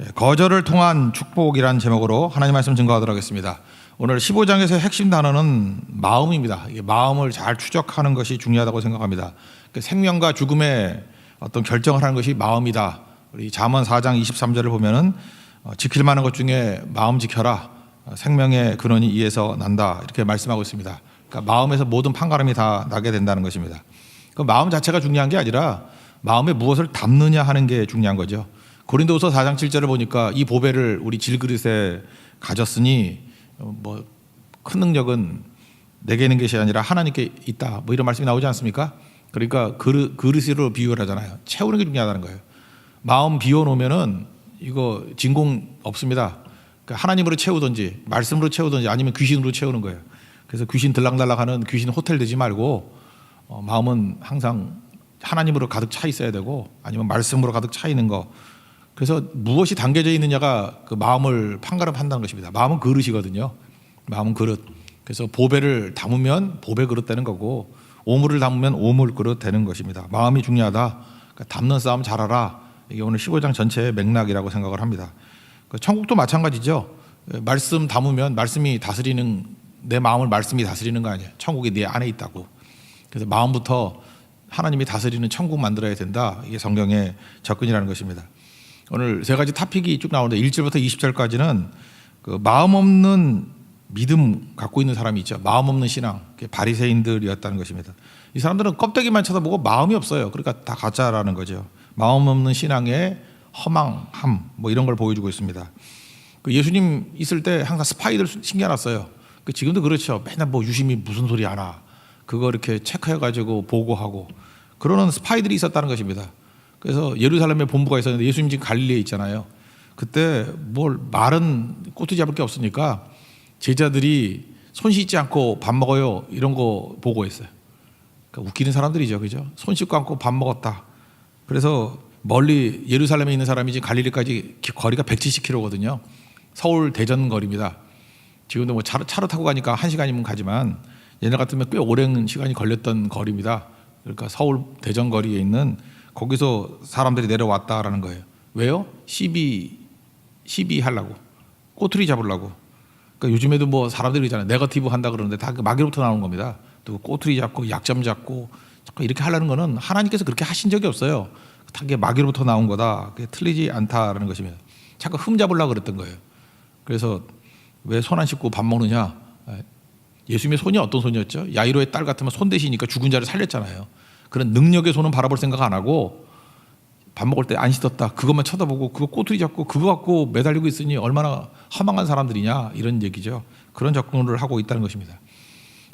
예, 거절을 통한 축복이란 제목으로 하나님 말씀 증거하도록 하겠습니다. 오늘 15장에서 핵심 단어는 마음입니다. 마음을 잘 추적하는 것이 중요하다고 생각합니다. 그 생명과 죽음의 어떤 결정을 하는 것이 마음이다. 우리 잠언 4장 23절을 보면은 어, 지킬 만한 것 중에 마음 지켜라. 어, 생명의 근원이 이에서 난다. 이렇게 말씀하고 있습니다. 그러니까 마음에서 모든 판가름이 다 나게 된다는 것입니다. 그 마음 자체가 중요한 게 아니라 마음에 무엇을 담느냐 하는 게 중요한 거죠. 고린도서 4장 7절을 보니까 이 보배를 우리 질그릇에 가졌으니 어, 뭐큰 능력은 내게 있는 것이 아니라 하나님께 있다. 뭐 이런 말씀이 나오지 않습니까? 그러니까 그릇, 그릇으로 비유를 하잖아요. 채우는 게 중요하다는 거예요. 마음 비워 놓으면은 이거 진공 없습니다. 그러니까 하나님으로 채우든지 말씀으로 채우든지 아니면 귀신으로 채우는 거예요. 그래서 귀신 들락날락하는 귀신 호텔 되지 말고 어, 마음은 항상 하나님으로 가득 차 있어야 되고 아니면 말씀으로 가득 차 있는 거. 그래서 무엇이 담겨져 있느냐가 그 마음을 판가름한다는 것입니다. 마음은 그릇이거든요. 마음은 그릇. 그래서 보배를 담으면 보배 그릇 되는 거고 오물을 담으면 오물 그릇 되는 것입니다. 마음이 중요하다. 그러니까 담는 싸움 잘하라. 이게 오늘 15장 전체의 맥락이라고 생각을 합니다. 그 천국도 마찬가지죠. 예, 말씀 담으면 말씀이 다스리는 내 마음을 말씀이 다스리는 거 아니에요. 천국이 내 안에 있다고. 그래서 마음부터 하나님이 다스리는 천국 만들어야 된다. 이게 성경의 접근이라는 것입니다. 오늘 세 가지 타픽이 쭉 나오는데 1절부터 20절까지는 그 마음 없는 믿음 갖고 있는 사람이 있죠. 마음 없는 신앙, 바리새인들이었다는 것입니다. 이 사람들은 껍데기만 쳐다보고 마음이 없어요. 그러니까 다 가짜라는 거죠. 마음 없는 신앙의 허망함 뭐 이런 걸 보여주고 있습니다. 그 예수님 있을 때 항상 스파이들 신겨놨어요. 그 지금도 그렇죠. 맨날 뭐 유심히 무슨 소리 하나 그거 이렇게 체크해 가지고 보고하고 그러는 스파이들이 있었다는 것입니다. 그래서 예루살렘에 본부가 있었는데 예수님 지금 갈릴리에 있잖아요. 그때 뭘 말은 꼬투리 잡을 게 없으니까 제자들이 손 씻지 않고 밥 먹어요 이런 거 보고 했어요. 그러니까 웃기는 사람들이죠, 그죠? 손 씻고 않고 밥 먹었다. 그래서 멀리 예루살렘에 있는 사람이 지금 갈릴리까지 기- 거리가 170km거든요. 서울 대전 거리입니다. 지금도 뭐 차로, 차로 타고 가니까 한 시간이면 가지만 옛날 같으면 꽤 오랜 시간이 걸렸던 거리입니다. 그러니까 서울 대전 거리에 있는 거기서 사람들이 내려왔다라는 거예요. 왜요? 시비 시비 하려고 꼬투리 잡으려고. 그러니까 요즘에도 뭐 사람들이 있잖아요. 네거티브 한다 그러는데 다 그 마귀로부터 나오는 겁니다. 또 꼬투리 잡고 약점 잡고 자꾸 이렇게 하려는 거는 하나님께서 그렇게 하신 적이 없어요. 다 그게 마귀로부터 나온 거다. 그게 틀리지 않다라는 것입니다. 자꾸 흠 잡으려고 그랬던 거예요. 그래서 왜 손 안 씻고 밥 먹느냐? 예수님의 손이 어떤 손이었죠? 야이로의 딸 같으면 손 대시니까 죽은 자를 살렸잖아요. 그런 능력의 손은 바라볼 생각 안 하고 밥 먹을 때 안 씻었다. 그것만 쳐다보고 그거 꼬투리 잡고 그거 갖고 매달리고 있으니 얼마나 허망한 사람들이냐 이런 얘기죠. 그런 접근을 하고 있다는 것입니다.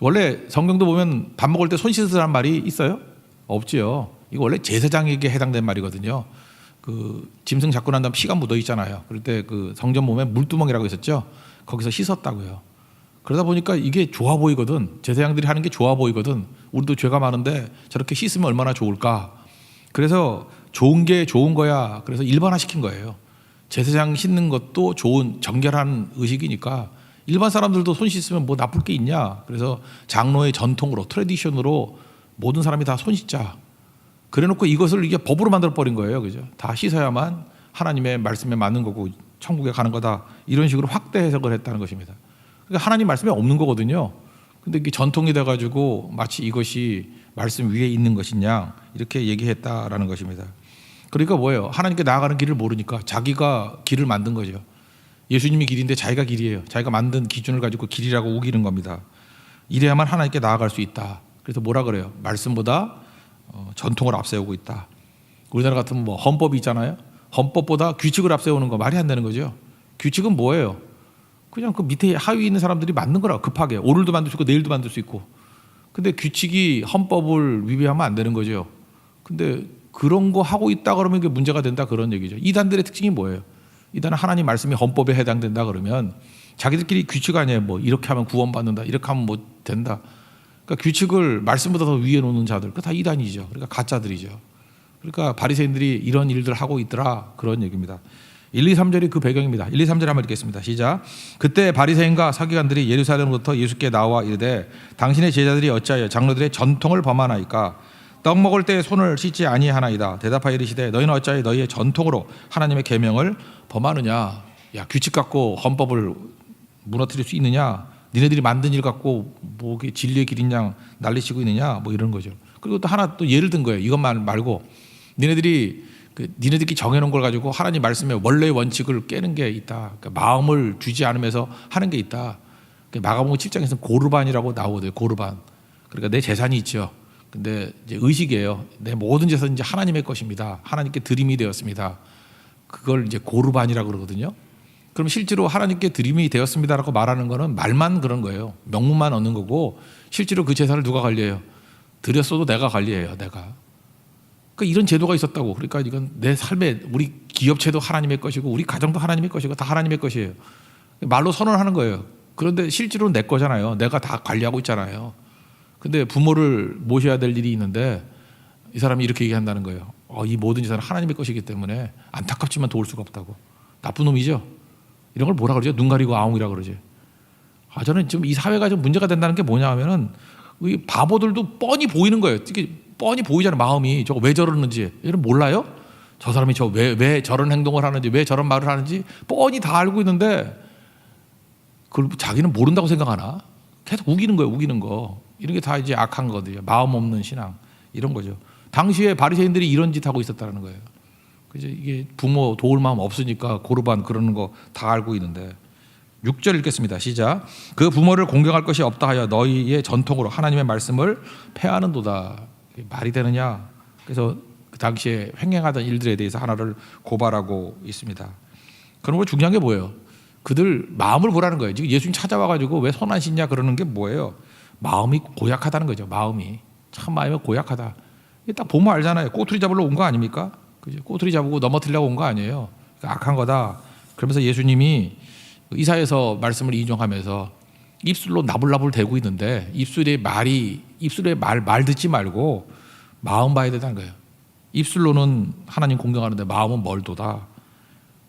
원래 성경도 보면 밥 먹을 때 손 씻으라는 말이 있어요? 없지요. 이거 원래 제사장에게 해당된 말이거든요. 그 짐승 잡고 난 다음 피가 묻어 있잖아요. 그럴 때 그 성전 몸에 물두멍이라고 있었죠. 거기서 씻었다고요. 그러다 보니까 이게 좋아 보이거든. 제사장들이 하는 게 좋아 보이거든. 우리도 죄가 많은데 저렇게 씻으면 얼마나 좋을까. 그래서 좋은 게 좋은 거야. 그래서 일반화 시킨 거예요. 제사장 씻는 것도 좋은 정결한 의식이니까 일반 사람들도 손 씻으면 뭐 나쁠 게 있냐. 그래서 장로의 전통으로 트레디션으로 모든 사람이 다 손 씻자. 그래놓고 이것을 이게 법으로 만들어 버린 거예요. 그죠? 다 씻어야만 하나님의 말씀에 맞는 거고 천국에 가는 거다. 이런 식으로 확대 해석을 했다는 것입니다. 그러니까 하나님 말씀에 없는 거거든요. 근데 이게 전통이 돼가지고 마치 이것이 말씀 위에 있는 것이냐 이렇게 얘기했다라는 것입니다. 그러니까 뭐예요? 하나님께 나아가는 길을 모르니까 자기가 길을 만든 거죠. 예수님이 길인데 자기가 길이에요. 자기가 만든 기준을 가지고 길이라고 우기는 겁니다. 이래야만 하나님께 나아갈 수 있다. 그래서 뭐라 그래요? 말씀보다 어, 전통을 앞세우고 있다. 우리나라 같으면 뭐 헌법이 있잖아요. 헌법보다 규칙을 앞세우는 거 말이 안 되는 거죠. 규칙은 뭐예요? 그냥 그 밑에 하위에 있는 사람들이 만든 거라 급하게 오늘도 만들 수 있고 내일도 만들 수 있고. 근데 규칙이 헌법을 위배하면 안 되는 거죠. 근데 그런 거 하고 있다 그러면 이게 문제가 된다 그런 얘기죠. 이단들의 특징이 뭐예요? 이단은 하나님 말씀이 헌법에 해당된다 그러면 자기들끼리 규칙 아니에요. 뭐 이렇게 하면 구원받는다. 이렇게 하면 뭐 된다. 그러니까 규칙을 말씀보다 더 위에 놓는 자들, 그 다 이단이죠. 그러니까 가짜들이죠. 그러니까 바리새인들이 이런 일들 하고 있더라 그런 얘기입니다. 1, 2, 3절이 그 배경입니다. 1, 2, 3절 한번 읽겠습니다. 시작. 그때 바리새인과 사기관들이 예루살렘으로부터 예수께 나와 이르되 당신의 제자들이 어찌하여 장로들의 전통을 범하나이까 떡 먹을 때 손을 씻지 아니하나이다. 대답하여 이르시되 너희는 어찌하여 너희의 전통으로 하나님의 계명을 범하느냐? 야 규칙 갖고 헌법을 무너뜨릴 수 있느냐? 니네들이 만든 일 갖고 뭐 진리의 길인 양 난리치고 있느냐? 뭐 이런 거죠. 그리고 또 하나 또 예를 든 거예요. 이것만 말고 니네들이 그 니네들끼리 정해놓은 걸 가지고 하나님 말씀의 원래의 원칙을 깨는 게 있다. 그러니까 마음을 주지 않으면서 하는 게 있다. 그 마가복음 7장에서는 고르반이라고 나오거든요. 고르반. 그러니까 내 재산이 있죠. 근데 이제 의식이에요. 내 모든 재산은 이제 하나님의 것입니다. 하나님께 드림이 되었습니다. 그걸 이제 고르반이라고 그러거든요. 그럼 실제로 하나님께 드림이 되었습니다라고 말하는 거는 말만 그런 거예요. 명문만 얻는 거고 실제로 그 재산을 누가 관리해요? 드렸어도 내가 관리해요. 내가. 그러니까 이런 제도가 있었다고. 그러니까 이건 내 삶에 우리 기업체도 하나님의 것이고 우리 가정도 하나님의 것이고 다 하나님의 것이에요. 말로 선언하는 거예요. 그런데 실제로는 내 거잖아요. 내가 다 관리하고 있잖아요. 근데 부모를 모셔야 될 일이 있는데 이 사람이 이렇게 얘기한다는 거예요. 어, 이 모든 재산은 하나님의 것이기 때문에 안타깝지만 도울 수가 없다고. 나쁜 놈이죠. 이런 걸 뭐라 그러죠? 눈 가리고 아웅이라 그러지. 아 저는 지금 이 사회가 좀 문제가 된다는 게 뭐냐 하면은 이 바보들도 뻔히 보이는 거예요. 이게 뻔히 보이잖아요. 마음이 저거 왜 저러는지. 이런 몰라요? 저 사람이 저 왜 왜 저런 행동을 하는지 왜 저런 말을 하는지 뻔히 다 알고 있는데 그걸 자기는 모른다고 생각하나? 계속 우기는 거예요. 우기는 거. 이런 게 다 이제 악한 거거든요. 마음 없는 신앙 이런 거죠. 당시에 바리새인들이 이런 짓 하고 있었다는 거예요. 그죠? 이게 부모 도울 마음 없으니까 고르반 그러는 거 다 알고 있는데 6절 읽겠습니다. 시작. 그 부모를 공경할 것이 없다 하여 너희의 전통으로 하나님의 말씀을 폐하는도다. 말이 되느냐? 그래서 그 당시에 횡행하던 일들에 대해서 하나를 고발하고 있습니다. 그러면 중요한 게 뭐예요? 그들 마음을 보라는 거예요. 지금 예수님 찾아와 가지고 왜 손안 씻냐 그러는 게 뭐예요? 마음이 고약하다는 거죠. 마음이 참 마음이 고약하다. 딱 보면 알잖아요. 꼬투리 잡으러 온 거 아닙니까? 그죠? 꼬투리 잡고 넘어뜨리려고 온 거 아니에요. 그러니까 악한 거다. 그러면서 예수님이 이사에서 말씀을 인용하면서 입술로 나불나불 대고 있는데 입술에 말이 입술에 말 말 듣지 말고 마음 봐야 된다는 거예요. 입술로는 하나님 공경하는데 마음은 멀도다.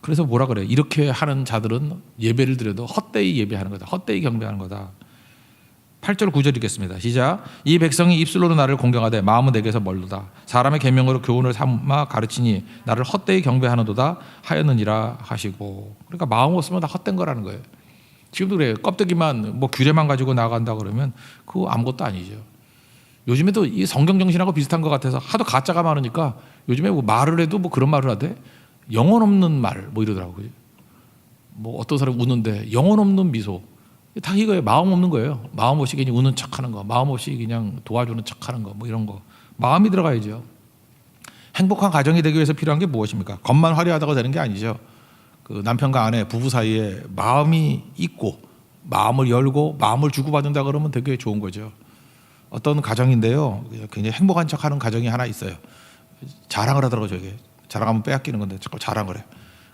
그래서 뭐라 그래? 이렇게 하는 자들은 예배를 드려도 헛되이 예배하는 거다. 헛되이 경배하는 거다. 8절 9절 읽겠습니다. 시작. 이 백성이 입술로는 나를 공경하되 마음은 내게서 멀도다. 사람의 계명으로 교훈을 삼아 가르치니 나를 헛되이 경배하는도다 하였느니라 하시고. 그러니까 마음 없으면 다 헛된 거라는 거예요. 지금도 그래요. 껍데기만 뭐 규례만 가지고 나간다 그러면 그거 아무것도 아니죠. 요즘에도 이 성경 정신하고 비슷한 것 같아서 하도 가짜가 많으니까 요즘에 뭐 말을 해도 뭐 그런 말을 하대. 영혼 없는 말 뭐 이러더라고요. 뭐 어떤 사람 우는데 영혼 없는 미소. 다 이거예요. 마음 없는 거예요. 마음 없이 그냥 우는 척하는 거, 마음 없이 그냥 도와주는 척하는 거, 뭐 이런 거. 마음이 들어가야죠. 행복한 가정이 되기 위해서 필요한 게 무엇입니까? 겉만 화려하다고 되는 게 아니죠. 그 남편과 아내, 부부 사이에 마음이 있고 마음을 열고 마음을 주고받는다 그러면 되게 좋은 거죠. 어떤 가정인데요, 굉장히 행복한 척하는 가정이 하나 있어요. 자랑을 하더라고 요 저게 자랑하면 빼앗기는 건데 자꾸 자랑을 해.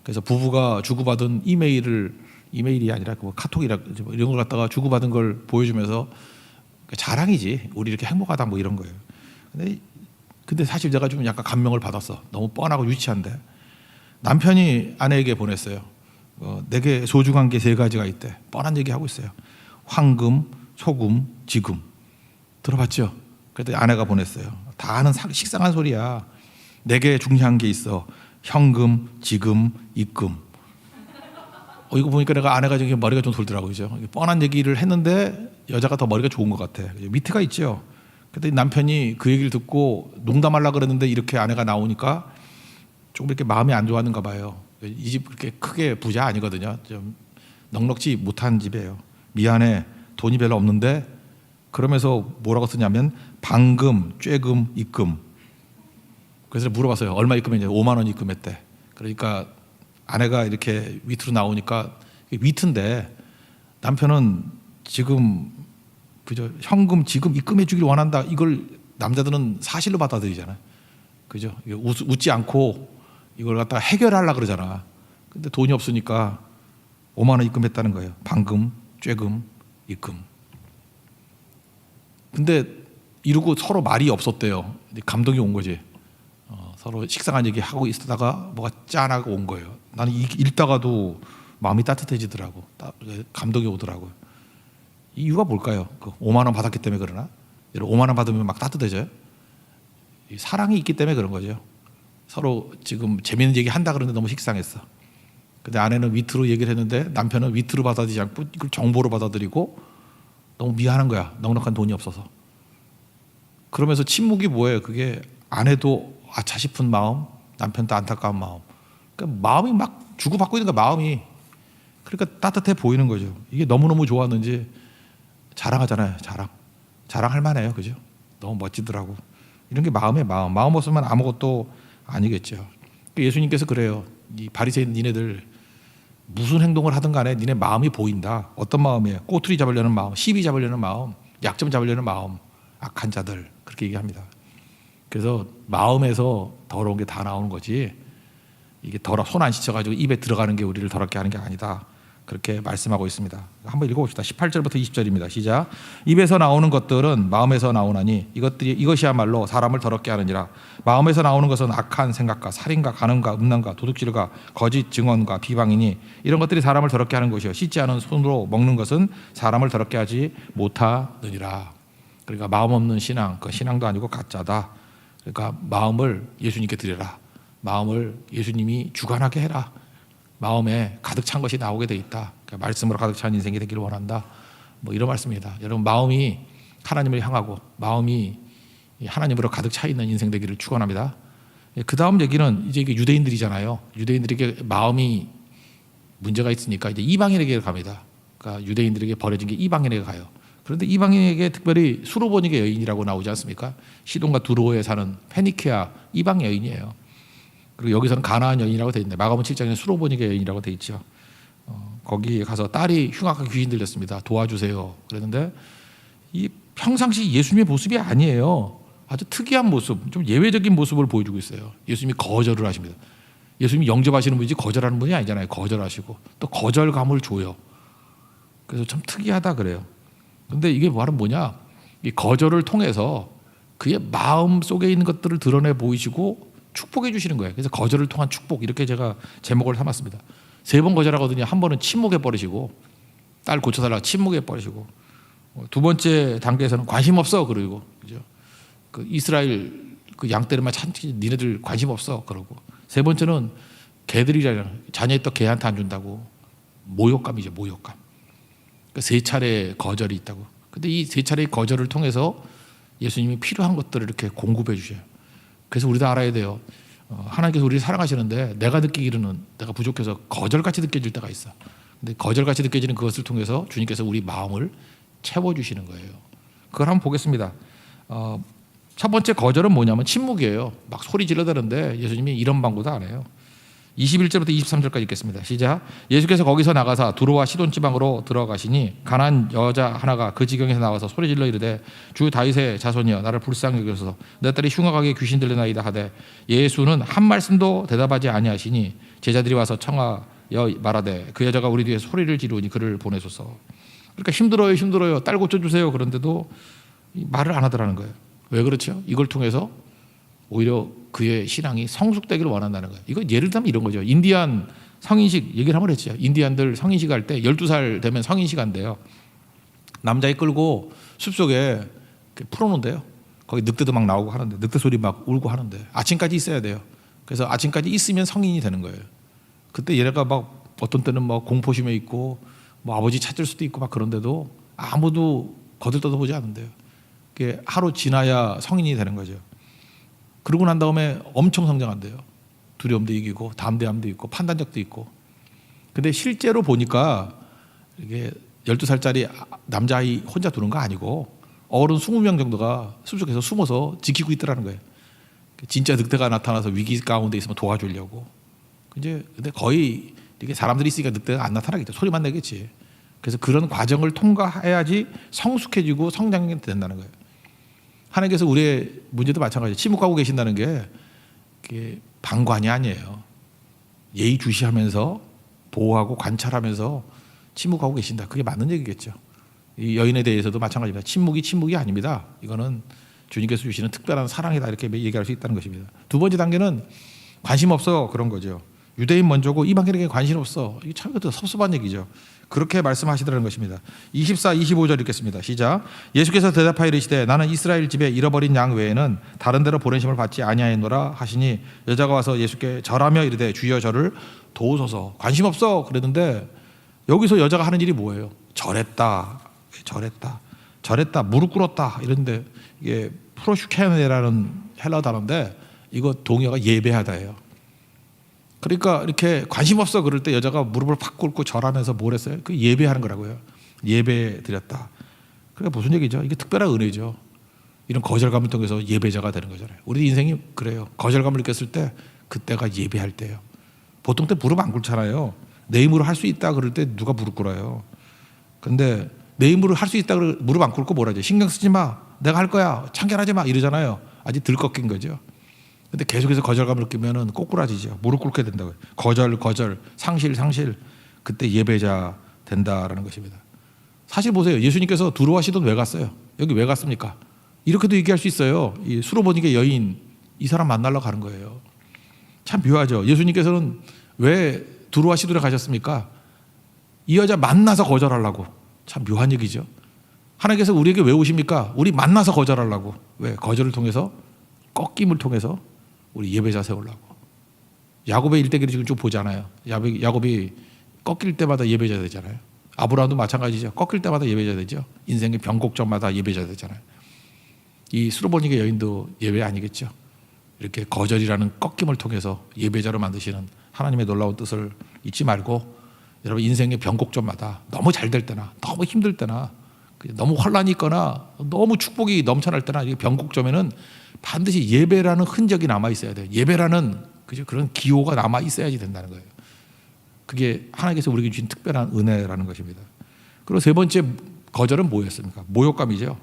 그래서 부부가 주고받은 이메일을 이메일이 아니라 그 카톡이라 뭐 이런 걸 갖다가 주고받은 걸 보여주면서 자랑이지 우리 이렇게 행복하다 뭐 이런 거예요. 근데 근데 사실 제가 좀 약간 감명을 받았어. 너무 뻔하고 유치한데 남편이 아내에게 보냈어요. 어, 내게 소중한 게 세 가지가 있대. 뻔한 얘기 하고 있어요. 황금, 소금, 지금. 들어봤죠? 그랬더니 아내가 보냈어요. 다 아는 사- 식상한 소리야. 내게 중요한 게 있어. 현금, 지금, 입금. 어, 이거 보니까 내가 아내가 지금 머리가 좀 돌더라고요. 그죠? 뻔한 얘기를 했는데 여자가 더 머리가 좋은 것 같아. 밑에가 있죠. 그랬더니 남편이 그 얘기를 듣고 농담하려고 그랬는데 이렇게 아내가 나오니까 조금 이렇게 마음이 안 좋았는가 봐요. 이 집 그렇게 크게 부자 아니거든요. 좀 넉넉지 못한 집이에요. 미안해. 돈이 별로 없는데 그러면서 뭐라고 쓰냐면 방금, 쬐금, 입금. 그래서 물어봤어요. 얼마 입금했냐? 5만 원 입금했대. 그러니까 아내가 이렇게 위트로 나오니까 위트인데 남편은 지금 그저 현금 지금 입금해 주길 원한다. 이걸 남자들은 사실로 받아들이잖아요. 그죠? 웃, 웃지 않고 이걸 갖다가 해결하려 그러잖아. 근데 돈이 없으니까 5만 원 입금했다는 거예요. 방금, 쬐금, 입금. 근데 이러고 서로 말이 없었대요. 감동이 온 거지. 어, 서로 식상한 얘기 하고 있다가 뭐가 짠하고 온 거예요. 나는 이- 읽다가도 마음이 따뜻해지더라고. 따- 감동이 오더라고요. 이유가 뭘까요? 그 5만 원 받았기 때문에 그러나? 여러분 5만 원 받으면 막 따뜻해져요? 이 사랑이 있기 때문에 그런 거죠. 서로 지금 재밌는 얘기 한다 그러는데 너무 식상했어. 근데 아내는 위트로 얘기를 했는데 남편은 위트로 받아들이지 않고 이걸 정보로 받아들이고 너무 미안한 거야. 넉넉한 돈이 없어서. 그러면서 침묵이 뭐예요? 그게 아내도 아차 싶은 마음, 남편도 안타까운 마음. 그러니까 마음이 막 주고받고 있는 거야, 마음이. 그러니까 따뜻해 보이는 거죠. 이게 너무너무 좋았는지 자랑하잖아요, 자랑. 자랑할 만해요, 그죠? 너무 멋지더라고. 이런 게 마음의 마음. 마음 없으면 아무것도 아니겠죠. 그러니까 예수님께서 그래요. 이 바리새인 니네들 무슨 행동을 하든 간에 니네 마음이 보인다. 어떤 마음이에요? 꼬투리 잡으려는 마음, 시비 잡으려는 마음, 약점 잡으려는 마음, 악한 자들 그렇게 얘기합니다. 그래서 마음에서 더러운 게 다 나오는 거지. 이게 더러 손안 씻어가지고 입에 들어가는 게 우리를 더럽게 하는 게 아니다. 그렇게 말씀하고 있습니다. 한번 읽어봅시다. 18절부터 20절입니다. 시작. 입에서 나오는 것들은 마음에서 나오나니 이것들이 이것이야말로 사람을 더럽게 하느니라. 마음에서 나오는 것은 악한 생각과 살인과 간음과 음란과 도둑질과 거짓 증언과 비방이니 이런 것들이 사람을 더럽게 하는 것이요 씻지 않은 손으로 먹는 것은 사람을 더럽게 하지 못하느니라. 그러니까 마음 없는 신앙, 그 신앙도 아니고 가짜다. 그러니까 마음을 예수님께 드려라. 마음을 예수님이 주관하게 해라. 마음에 가득 찬 것이 나오게 돼 있다. 그러니까 말씀으로 가득 찬 인생이 되기를 원한다. 뭐 이런 말씀입니다. 여러분 마음이 하나님을 향하고 마음이 하나님으로 가득 차 있는 인생 되기를 축원합니다. 그 다음 얘기는 이제 이게 유대인들이잖아요. 유대인들에게 마음이 문제가 있으니까 이제 이방인에게 갑니다. 그러니까 유대인들에게 버려진 게 이방인에게 가요. 그런데 이방인에게 특별히 수로보니게 여인이라고 나오지 않습니까? 시돈과 두로에 사는 페니키아 이방 여인이에요. 그리고 여기서는 가나안 여인이라고 돼 있는데 마가복음 7장에는 수로보니게 여인이라고 돼 있죠. 어, 거기 가서 딸이 흉악한 귀신 들렸습니다. 도와주세요. 그랬는데 이 평상시 예수님의 모습이 아니에요. 아주 특이한 모습, 좀 예외적인 모습을 보여주고 있어요. 예수님이 거절을 하십니다. 예수님이 영접하시는 분이지 거절하는 분이 아니잖아요. 거절하시고 또 거절감을 줘요. 그래서 참 특이하다 그래요. 근데 이게 말은 뭐냐? 이 거절을 통해서 그의 마음 속에 있는 것들을 드러내 보이시고 축복해 주시는 거예요. 그래서 거절을 통한 축복 이렇게 제가 제목을 삼았습니다. 세 번 거절하거든요. 한 번은 침묵해 버리시고 딸 고쳐달라고 침묵해 버리시고 어, 두 번째 단계에서는 관심 없어 그러고 그죠? 그 이스라엘 그 양떼들만 참지 니네들 관심 없어 그러고 세 번째는 개들이잖아요. 자녀의 떡 개한테 안 준다고 모욕감이죠 모욕감. 그세 차례 거절이 있다고. 근데 이 세 차례의 거절을 통해서 예수님이 필요한 것들을 이렇게 공급해 주셔요. 그래서 우리도 알아야 돼요. 어, 하나님께서 우리를 사랑하시는데 내가 느끼기로는 내가 부족해서 거절같이 느껴질 때가 있어. 근데 거절같이 느껴지는 그것을 통해서 주님께서 우리 마음을 채워주시는 거예요. 그걸 한번 보겠습니다. 어, 첫 번째 거절은 뭐냐면 침묵이에요. 막 소리 질러대는데 예수님이 이런 방구도 안 해요. 21절부터 23절까지 읽겠습니다. 시작. 예수께서 거기서 나가사 두로와 시돈 지방으로 들어가시니 가난 여자 하나가 그 지경에서 나와서 소리 질러 이르되 주 다윗의 자손이여 나를 불쌍히 여겨서 내 딸이 흉악하게 귀신 들려나이다 하되 예수는 한 말씀도 대답하지 아니하시니 제자들이 와서 청하여 말하되 그 여자가 우리 뒤에 소리를 지르니 그를 보내소서. 그러니까 힘들어요, 힘들어요. 딸 고쳐 주세요. 그런데도 말을 안 하더라는 거예요. 왜 그렇죠? 이걸 통해서 오히려 그의 신앙이 성숙되기를 원한다는 거예요. 이거 예를 들면 이런 거죠. 인디안 성인식 얘기를 한번 했죠. 인디안들 성인식 할 때 12살 되면 성인식 한대요. 남자애 끌고 숲속에 풀어놓은대요. 거기 늑대도 막 나오고 하는데 늑대 소리 막 울고 하는데 아침까지 있어야 돼요. 그래서 아침까지 있으면 성인이 되는 거예요. 그때 얘네가 막 어떤 때는 막 공포심에 있고 뭐 아버지 찾을 수도 있고 막 그런데도 아무도 거들떠도 보지 않는데요. 그게 하루 지나야 성인이 되는 거죠. 그러고 난 다음에 엄청 성장한대요. 두려움도 이기고 담대함도 있고 판단력도 있고. 근데 실제로 보니까 이게 12살짜리 남자아이 혼자 두는 거 아니고 어른 20명 정도가 숲속에서 숨어서 지키고 있더라는 거예요. 진짜 늑대가 나타나서 위기 가운데 있으면 도와주려고. 이제 근데 거의 이게 사람들이 있으니까 늑대가 안 나타나겠죠. 소리만 내겠지. 그래서 그런 과정을 통과해야지 성숙해지고 성장이 된다는 거예요. 하나님께서 우리의 문제도 마찬가지예요. 침묵하고 계신다는 게 방관이 아니에요. 예의 주시하면서 보호하고 관찰하면서 침묵하고 계신다. 그게 맞는 얘기겠죠. 이 여인에 대해서도 마찬가지입니다. 침묵이 침묵이 아닙니다. 이거는 주님께서 주시는 특별한 사랑이다 이렇게 얘기할 수 있다는 것입니다. 두 번째 단계는 관심 없어 그런 거죠. 유대인 먼저고 이방인에게 관심 없어. 이게 참 섭섭한 얘기죠. 그렇게 말씀하시더라는 것입니다. 24, 25절 읽겠습니다. 시작. 예수께서 대답하여 이르시되 나는 이스라엘 집에 잃어버린 양 외에는 다른 데로 보내심을 받지 아니하였노라 하시니 여자가 와서 예수께 절하며 이르되 주여 저를 도우소서. 관심 없어 그랬는데 여기서 여자가 하는 일이 뭐예요? 절했다. 절했다. 절했다. 무릎 꿇었다. 이런데 이게 프로슈케네라는 헬라 단어인데 이거 동의어가 예배하다예요. 그러니까 이렇게 관심 없어 그럴 때 여자가 무릎을 팍 꿇고 절하면서 뭘 했어요? 그 예배하는 거라고요. 예배 드렸다. 그러니까 무슨 얘기죠? 이게 특별한 은혜죠. 이런 거절감을 통해서 예배자가 되는 거잖아요. 우리 인생이 그래요. 거절감을 느꼈을 때 그때가 예배할 때예요. 보통 때 무릎 안 꿇잖아요. 내 힘으로 할 수 있다 그럴 때 누가 무릎 꿇어요. 근데 내 힘으로 할 수 있다 그럴 무릎 안 꿇고 뭐라죠? 신경 쓰지 마. 내가 할 거야. 참견하지 마. 이러잖아요. 아직 들 꺾인 거죠. 근데 계속해서 거절감을 느끼면은 꼬꾸라지죠. 무릎 꿇게 된다고요. 거절, 거절, 상실, 상실. 그때 예배자 된다라는 것입니다. 사실 보세요. 예수님께서 두루와 시돈 왜 갔어요? 여기 왜 갔습니까? 이렇게도 얘기할 수 있어요. 이 수로보니게 여인 이 사람 만나러 가는 거예요. 참 묘하죠. 예수님께서는 왜 두루와 시돈에 가셨습니까? 이 여자 만나서 거절하려고. 참 묘한 얘기죠. 하나님께서 우리에게 왜 오십니까? 우리 만나서 거절하려고. 왜? 거절을 통해서 꺾임을 통해서 우리 예배자 세우려고. 야곱의 일대기를 지금 쭉 보잖아요. 야곱이, 꺾일 때마다 예배자 되잖아요. 아브라함도 마찬가지죠. 꺾일 때마다 예배자 되죠. 인생의 변곡점마다 예배자 되잖아요. 이 수로보니게 여인도 예배 아니겠죠. 이렇게 거절이라는 꺾임을 통해서 예배자로 만드시는 하나님의 놀라운 뜻을 잊지 말고 여러분 인생의 변곡점마다 너무 잘 될 때나 너무 힘들 때나 너무 환란이 있거나 너무 축복이 넘쳐날 때나 이 변곡점에는 반드시 예배라는 흔적이 남아 있어야 돼요. 예배라는 그죠 그런 기호가 남아 있어야지 된다는 거예요. 그게 하나님께서 우리에게 주신 특별한 은혜라는 것입니다. 그리고 세 번째 거절은 뭐였습니까? 모욕감이죠.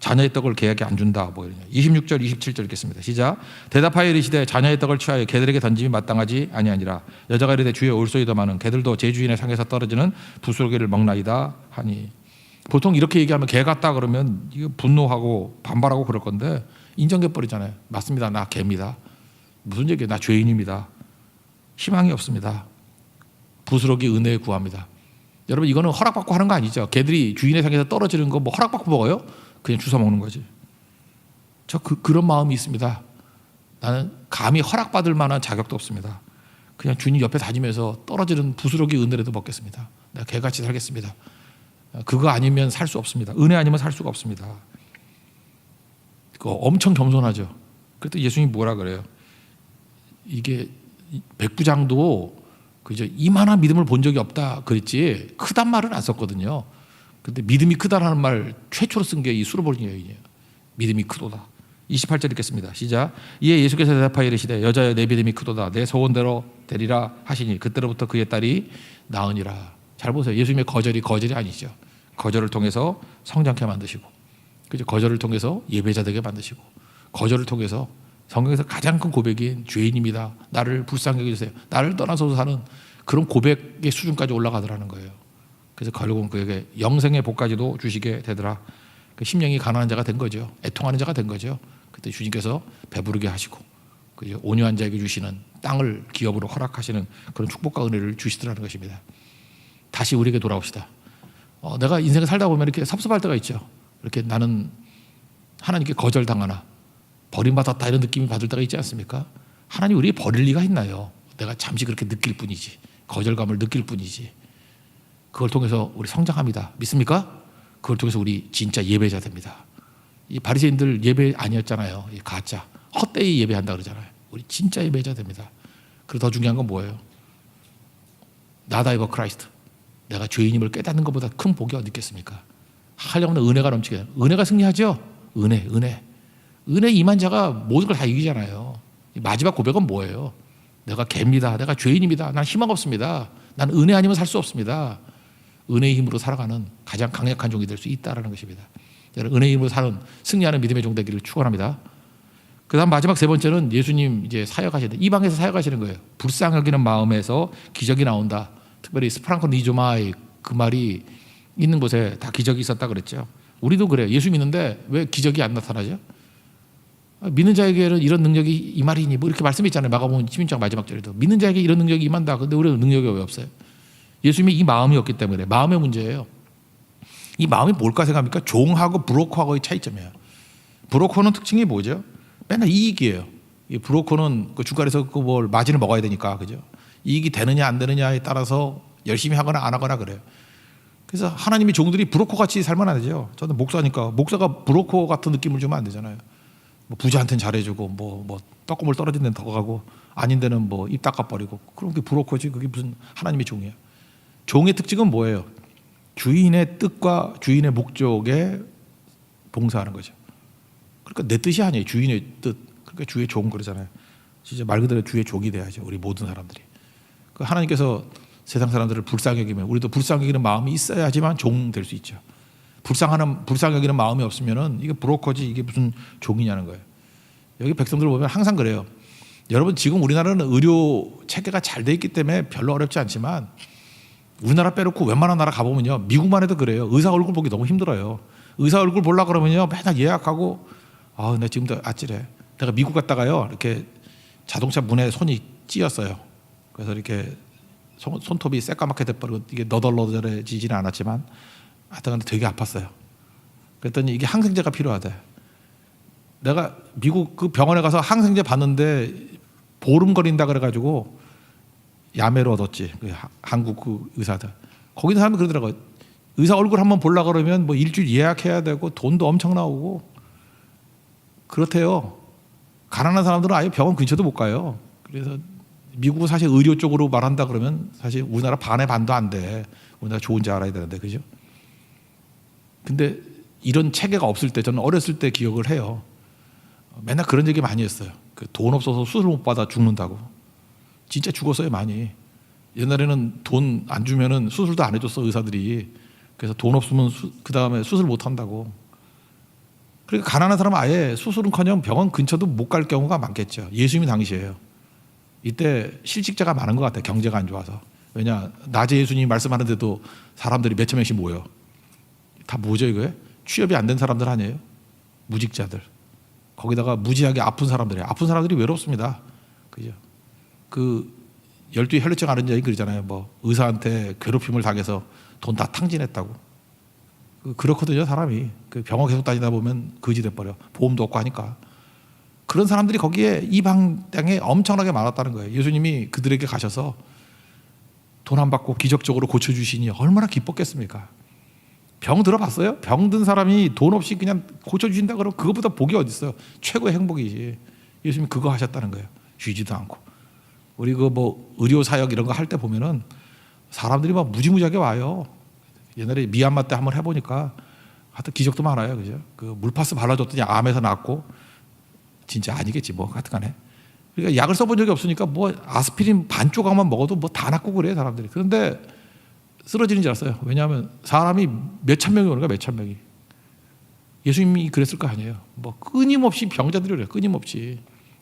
자녀의 떡을 계약에 안 준다 뭐 이러냐. 26절 27절 읽겠습니다. 시작. 대답하여 이르시되 자녀의 떡을 취하여 개들에게 던짐이 마땅하지 아니하니라. 여자가 이르되 주여 올소이더마는 개들도 제 주인의 상에서 떨어지는 부스러기를 먹나이다 하니. 보통 이렇게 얘기하면 개 같다 그러면 분노하고 반발하고 그럴 건데 인정해 버리잖아요. 맞습니다. 나 개입니다. 무슨 얘기예요? 나 죄인입니다. 희망이 없습니다. 부스러기 은혜 구합니다. 여러분 이거는 허락받고 하는 거 아니죠. 개들이 주인의 상에서 떨어지는 거 뭐 허락받고 먹어요? 그냥 주워 먹는 거지. 저 그, 그런 마음이 있습니다. 나는 감히 허락받을 만한 자격도 없습니다. 그냥 주님 옆에 다니면서 떨어지는 부스러기 은혜라도 먹겠습니다. 내가 개같이 살겠습니다. 그거 아니면 살 수 없습니다. 은혜 아니면 살 수가 없습니다. 그 엄청 겸손하죠. 그때 예수님이 뭐라 그래요? 이게 백부장도 그죠 이만한 믿음을 본 적이 없다 그랬지 크단 말은 안 썼거든요. 근데 믿음이 크다라는 말 최초로 쓴 게 이 수로보니 여인이에요. 믿음이 크도다. 28절 읽겠습니다. 시작. 이에 예수께서 대답하여 이르시되 여자여 내 믿음이 크도다. 내 소원대로 되리라 하시니 그때로부터 그의 딸이 나으니라. 잘 보세요. 예수님의 거절이 거절이 아니죠. 거절을 통해서 성장케 만드시고 그죠 거절을 통해서 예배자 되게 만드시고 거절을 통해서 성경에서 가장 큰 고백인 죄인입니다. 나를 불쌍히 여겨주세요. 나를 떠나서 사는 그런 고백의 수준까지 올라가더라는 거예요. 그래서 결국은 그에게 영생의 복까지도 주시게 되더라. 그 심령이 가난한 자가 된 거죠. 애통하는 자가 된 거죠. 그때 주님께서 배부르게 하시고 그죠 온유한 자에게 주시는 땅을 기업으로 허락하시는 그런 축복과 은혜를 주시더라는 것입니다. 다시 우리에게 돌아옵시다. 어, 내가 인생을 살다 보면 이렇게 섭섭할 때가 있죠. 이렇게 나는 하나님께 거절당하나 버림받았다 이런 느낌이 받을 때가 있지 않습니까? 하나님 우리 버릴 리가 있나요? 내가 잠시 그렇게 느낄 뿐이지 거절감을 느낄 뿐이지 그걸 통해서 우리 성장합니다. 믿습니까? 그걸 통해서 우리 진짜 예배자 됩니다. 이 바리새인들 예배 아니었잖아요. 이 가짜 헛되이 예배한다 그러잖아요. 우리 진짜 예배자 됩니다. 그리고 더 중요한 건 뭐예요? 나다 이버 크라이스트. 내가 죄인임을 깨닫는 것보다 큰 복이 어디 있겠습니까? 하려면 은혜가 넘치게 은혜가 승리하죠. 은혜, 은혜. 은혜 임한 자가 모든 걸 다 이기잖아요. 마지막 고백은 뭐예요? 내가 개입니다. 내가 죄인입니다. 난 희망 없습니다. 난 은혜 아니면 살 수 없습니다. 은혜의 힘으로 살아가는 가장 강력한 종이 될 수 있다라는 것입니다. 은혜의 힘으로 사는 승리하는 믿음의 종 되기를 축원합니다. 그다음 마지막 세 번째는 예수님 이제 사역하시는 이 방에서 사역하시는 거예요. 불쌍히 여기는 마음에서 기적이 나온다. 특별히 스프랑코 니조마이 그 말이 있는 곳에 다 기적이 있었다 그랬죠. 우리도 그래요. 예수 믿는데 왜 기적이 안 나타나죠? 아, 믿는 자에게는 이런 능력이 이 말이니 뭐 이렇게 말씀했잖아요. 마가복음 16장 마지막 절에도 믿는 자에게 이런 능력이 임한다. 근데 우리는 능력이 왜 없어요? 예수님이 이 마음이 없기 때문에 마음의 문제예요. 이 마음이 뭘까 생각합니까? 종하고 브로커하고의 차이점이에요. 브로커는 특징이 뭐죠? 맨날 이익이에요. 이 브로커는 그 중간에서 그 뭘 마진을 먹어야 되니까 그죠? 이익이 되느냐 안 되느냐에 따라서 열심히 하거나 안 하거나 그래요. 그래서 하나님이 종들이 브로커 같이 살면 안 되죠. 저는 목사니까 목사가 브로커 같은 느낌을 주면 안 되잖아요. 뭐 부자한테는 잘해주고 뭐뭐 떡고물 떨어진 데는 더 가고 아닌 데는 뭐 입 닦아버리고 그런 게 브로커지 그게 무슨 하나님의 종이야. 종의 특징은 뭐예요? 주인의 뜻과 주인의 목적에 봉사하는 거죠. 그러니까 내 뜻이 아니에요. 주인의 뜻. 그러니까 주의 종 그러잖아요. 진짜 말 그대로 주의 종이 돼야죠. 우리 모든 사람들이. 그 하나님께서 세상 사람들을 불쌍히 여기면 우리도 불쌍히 여기는 마음이 있어야지만 종 될 수 있죠. 불쌍하는 불쌍히 여기는 마음이 없으면은 이게 브로커지 이게 무슨 종이냐는 거예요. 여기 백성들 보면 항상 그래요. 여러분 지금 우리나라는 의료 체계가 잘 돼 있기 때문에 별로 어렵지 않지만 우리나라 빼놓고 웬만한 나라 가보면요. 미국만 해도 그래요. 의사 얼굴 보기 너무 힘들어요. 의사 얼굴 보려 그러면요. 맨날 예약하고 아나 지금도 아찔해. 내가 미국 갔다가요. 이렇게 자동차 문에 손이 찧었어요. 그래서 이렇게 손, 손톱이 새까맣게 돼버리고 이게 너덜너덜해지지는 않았지만 하여튼 되게 아팠어요. 그랬더니 이게 항생제가 필요하대. 내가 미국 그 병원에 가서 항생제 받는데 보름거린다 그래가지고 야매로 얻었지 그 하- 한국 그 의사들. 거기 사람이 그러더라고요. 의사 얼굴 한번 보려 그러면 뭐 일주일 예약해야 되고 돈도 엄청 나오고. 그렇대요. 가난한 사람들은 아예 병원 근처도 못 가요. 그래서 미국은 사실 의료 쪽으로 말한다 그러면 사실 우리나라 반의 반도 안 돼 우리나라 좋은지 알아야 되는데 그죠 근데 이런 체계가 없을 때 저는 어렸을 때 기억을 해요 맨날 그런 얘기 많이 했어요 그 돈 없어서 수술 못 받아 죽는다고 진짜 죽었어요 많이. 옛날에는 돈 안 주면은 수술도 안 해줬어 의사들이. 그래서 돈 없으면 그 다음에 수술 못 한다고. 그러니까 가난한 사람은 아예 수술은 커녕 병원 근처도 못 갈 경우가 많겠죠. 예수님이 당시에요. 이때 실직자가 많은 것 같아요. 경제가 안 좋아서. 왜냐 낮에 예수님이 말씀하는데도 사람들이 몇천 명씩 모여. 다 뭐죠 이거에? 취업이 안 된 사람들 아니에요? 무직자들. 거기다가 무지하게 아픈 사람들이에요. 아픈 사람들이 외롭습니다. 그죠? 그 열두 혈류증 앓은 자이 그러잖아요. 뭐 의사한테 괴롭힘을 당해서 돈 다 탕진했다고. 그- 그렇거든요, 사람이. 그 병원 계속 다니다 보면 거지 돼 버려. 보험도 없고 하니까. 그런 사람들이 거기에 이방 땅에 엄청나게 많았다는 거예요. 예수님이 그들에게 가셔서 돈 안 받고 기적적으로 고쳐 주시니 얼마나 기뻤겠습니까? 병 들어봤어요? 병 든 사람이 돈 없이 그냥 고쳐 주신다 그러면 그것보다 복이 어디 있어요? 최고의 행복이지. 예수님이 그거 하셨다는 거예요. 쉬지도 않고. 우리 그 뭐 의료 사역 이런 거 할 때 보면은 사람들이 막 무지무지하게 와요. 옛날에 미얀마 때 한번 해보니까 하여튼 기적도 많아요, 그죠? 그 물파스 발라줬더니 암에서 낫고 진짜 아니겠지 뭐 하여튼간에. 그러니까 약을 써본 적이 없으니까 뭐 아스피린 반 조각만 먹어도 뭐 다 낫고 그래요 사람들이. 그런데 쓰러지는 줄 알았어요. 왜냐하면 사람이 몇 천 명이 오는 거야 몇천 명이. 예수님이 그랬을 거 아니에요. 뭐 끊임없이 병자들이 그래요. 끊임없이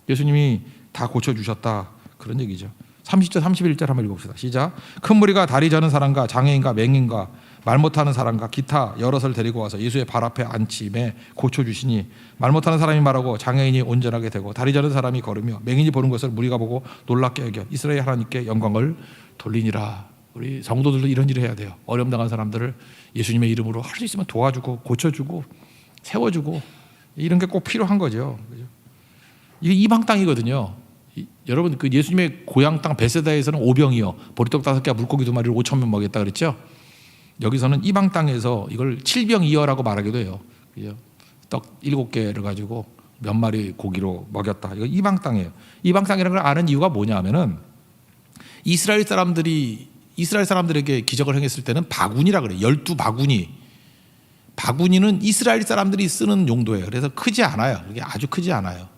예수님이 다 고쳐 주셨다 그런 얘기죠. 30절 31절 한번 읽어봅시다. 시작. 큰 무리가 다리 저는 사람과 장애인과 맹인과 말 못하는 사람과 기타 여럿을 데리고 와서 예수의 발 앞에 앉힘에 고쳐 주시니 말 못하는 사람이 말하고 장애인이 온전하게 되고 다리 저는 사람이 걸으며 맹인이 보는 것을 무리가 보고 놀랍게 여겨 이스라엘 하나님께 영광을 돌리니라. 우리 성도들도 이런 일을 해야 돼요. 어려움 당한 사람들을 예수님의 이름으로 할 수 있으면 도와주고 고쳐주고 세워주고 이런 게 꼭 필요한 거죠. 그죠? 이게 이방 땅이거든요. 이- 여러분 그 예수님의 고향 땅 베세다에서는 오병이요 보리떡 다섯 개와 물고기 두 마리를 오천 명 먹였다 그랬죠. 여기서는 이방 땅에서 이걸 칠병이어라고 말하기도 해요. 그죠? 떡 일곱 개를 가지고 몇 마리 고기로 먹였다. 이거 이방 땅이에요. 이방 땅이라는 걸 아는 이유가 뭐냐면은 이스라엘 사람들이 이스라엘 사람들에게 기적을 행했을 때는 바구니라 그래요. 열두 바구니. 바구니는 이스라엘 사람들이 쓰는 용도예요. 그래서 크지 않아요. 이게 아주 크지 않아요.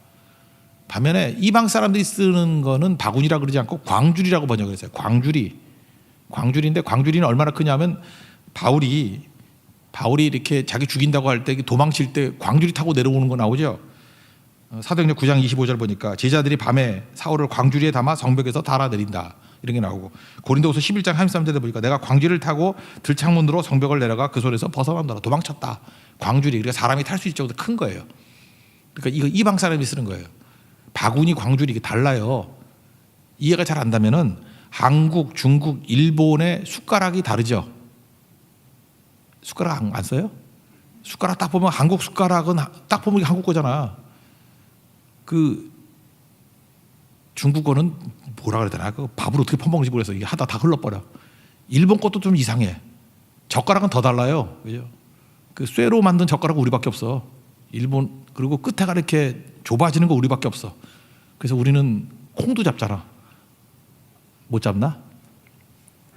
반면에 이방 사람들이 쓰는 거는 바구니라 그러지 않고 광줄이라고 번역을 했어요. 광줄이. 광줄인데 광줄이는 얼마나 크냐면 바울이 바울이 이렇게 자기 죽인다고 할 때 도망칠 때 광줄이 타고 내려오는 거 나오죠. 어, 사도행전 9장 25절 보니까 제자들이 밤에 사울을 광주리에 담아 성벽에서 달아 내린다. 이런 게 나오고 고린도후서 11장 33절에 보니까 내가 광주리를 타고 들창문으로 성벽을 내려가 그 손에서 벗어난다. 도망쳤다. 광주리 그러니까 사람이 탈 수 있을 정도 큰 거예요. 그러니까 이거 이방 사람이 쓰는 거예요. 바구니 광주리 이게 달라요. 이해가 잘 안다면은 한국, 중국, 일본의 숟가락이 다르죠. 숟가락 안, 안 써요? 숟가락 딱 보면 한국 숟가락은 하- 딱 보면 한국 거잖아. 그 중국 거는 뭐라 그래야 되나? 그 밥을 어떻게 퍼먹는지 모르겠어. 이게 하다 다 흘러버려. 일본 것도 좀 이상해. 젓가락은 더 달라요. 그죠? 그 쇠로 만든 젓가락은 우리밖에 없어. 일본 그리고 끝에가 이렇게 좁아지는 거 우리밖에 없어. 그래서 우리는 콩도 잡잖아. 못 잡나?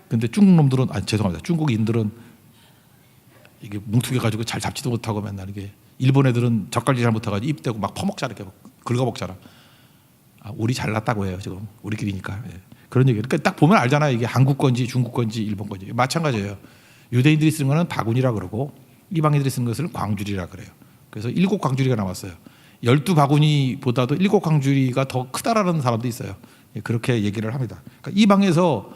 근데 중국 놈들은 아 죄송합니다. 중국인들은 이게 뭉툭해 가지고 잘 잡지도 못하고 맨날 이게 일본 애들은 젓갈질 잘 못해가지고 입 대고 막 퍼먹잖아 이렇게 막 긁어먹잖아. 아, 우리 잘났다고 해요 지금 우리끼리니까 예. 그런 얘기. 그러니까 딱 보면 알잖아요 이게 한국 건지 중국 건지 일본 건지 마찬가지예요. 유대인들이 쓰는 거는 바구니라 그러고 이방인들이 쓰는 것을 광주리라 그래요. 그래서 일곱 광주리가 나왔어요. 열두 바구니보다도 일곱 광주리가 더 크다라는 사람도 있어요. 예, 그렇게 얘기를 합니다. 그러니까 이방에서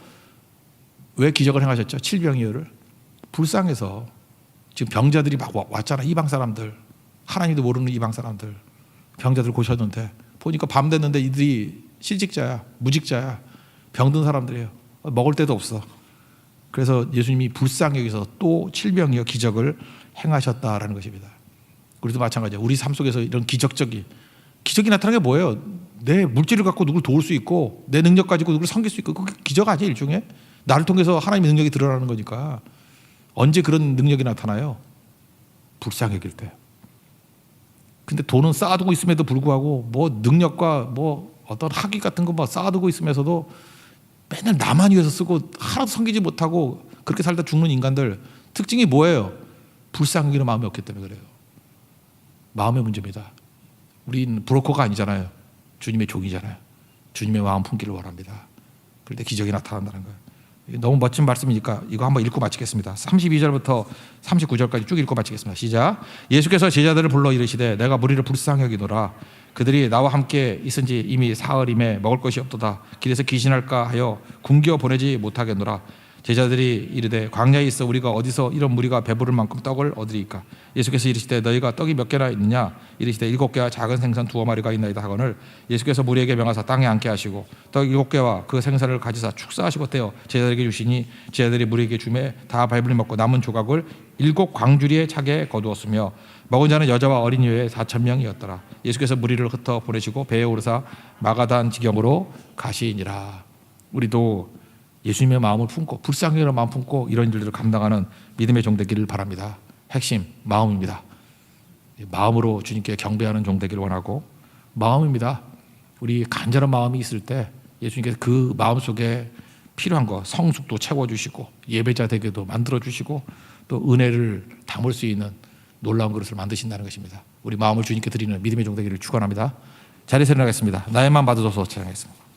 왜 기적을 행하셨죠? 칠병이어를 불쌍해서 지금 병자들이 막 와- 왔잖아 이방 사람들. 하나님도 모르는 이방 사람들. 병자들 고셨는데. 보니까 밤 됐는데 이들이 실직자야 무직자야. 병든 사람들이에요. 먹을 데도 없어. 그래서 예수님이 불쌍히 여기서 또 칠병이어 기적을 행하셨다라는 것입니다. 우리도 마찬가지야 우리 삶 속에서 이런 기적적인 기적이 나타나는 게 뭐예요? 내 물질을 갖고 누굴 도울 수 있고 내 능력 가지고 누굴 섬길 수 있고 그게 기적 아니야 일종의? 나를 통해서 하나님의 능력이 드러나는 거니까 언제 그런 능력이 나타나요? 여길 때. 근데 돈은 쌓아두고 있음에도 불구하고 뭐 능력과 뭐 어떤 학위 같은 거뭐 쌓아두고 있으면서도 맨날 나만 위해서 쓰고 하나도 섬기지 못하고 그렇게 살다 죽는 인간들 특징이 뭐예요? 불쌍히 여기는 마음이 없기 때문에 그래요. 마음의 문제입니다. 우린 브로커가 아니잖아요. 주님의 종이잖아요. 주님의 마음 품기를 원합니다. 때 기적이 나타난다는 거예요. 너무 멋진 말씀이니까 이거 한번 읽고 마치겠습니다. 32절부터 39절까지 쭉 읽고 마치겠습니다. 시작. 예수께서 제자들을 불러 이르시되 내가 무리를 불쌍히 여기노라. 그들이 나와 함께 있은지 이미 사흘임에 먹을 것이 없도다. 길에서 귀신할까 하여 굶겨 보내지 못하겠노라. 제자들이 이르되 광야에 있어 우리가 어디서 이런 무리가 배부를 만큼 떡을 얻으리까? 예수께서 이르시되 너희가 떡이 몇 개나 있느냐? 이르시되 일곱 개와 작은 생선 두어 마리가 있나이다 하거늘 예수께서 무리에게 명하사 땅에 앉게 하시고 떡 일곱 개와 그 생선을 가지사 축사하시고 떼어 제자들에게 주시니 제자들이 무리에게 주매 다 배불리 먹고 남은 조각을 일곱 광주리에 차게 거두었으며 먹은 자는 여자와 어린 이 외에 사천 명이었더라. 예수께서 무리를 흩어 보내시고 배에 오르사 마가단 지경으로 가시니라. 우리도 예수님의 마음을 품고 불쌍히라는 마음 품고 이런 일들을 감당하는 믿음의 종 되기를 바랍니다. 핵심 마음입니다. 마음으로 주님께 경배하는 종 되기를 원하고 마음입니다. 우리 간절한 마음이 있을 때 예수님께서 그 마음 속에 필요한 거 성숙도 채워 주시고 예배자 되게도 만들어 주시고 또 은혜를 담을 수 있는 놀라운 그릇을 만드신다는 것입니다. 우리 마음을 주님께 드리는 믿음의 종 되기를 축원합니다. 자리에서 일어나겠습니다. 나의 마음 받으소서 찬양하겠습니다.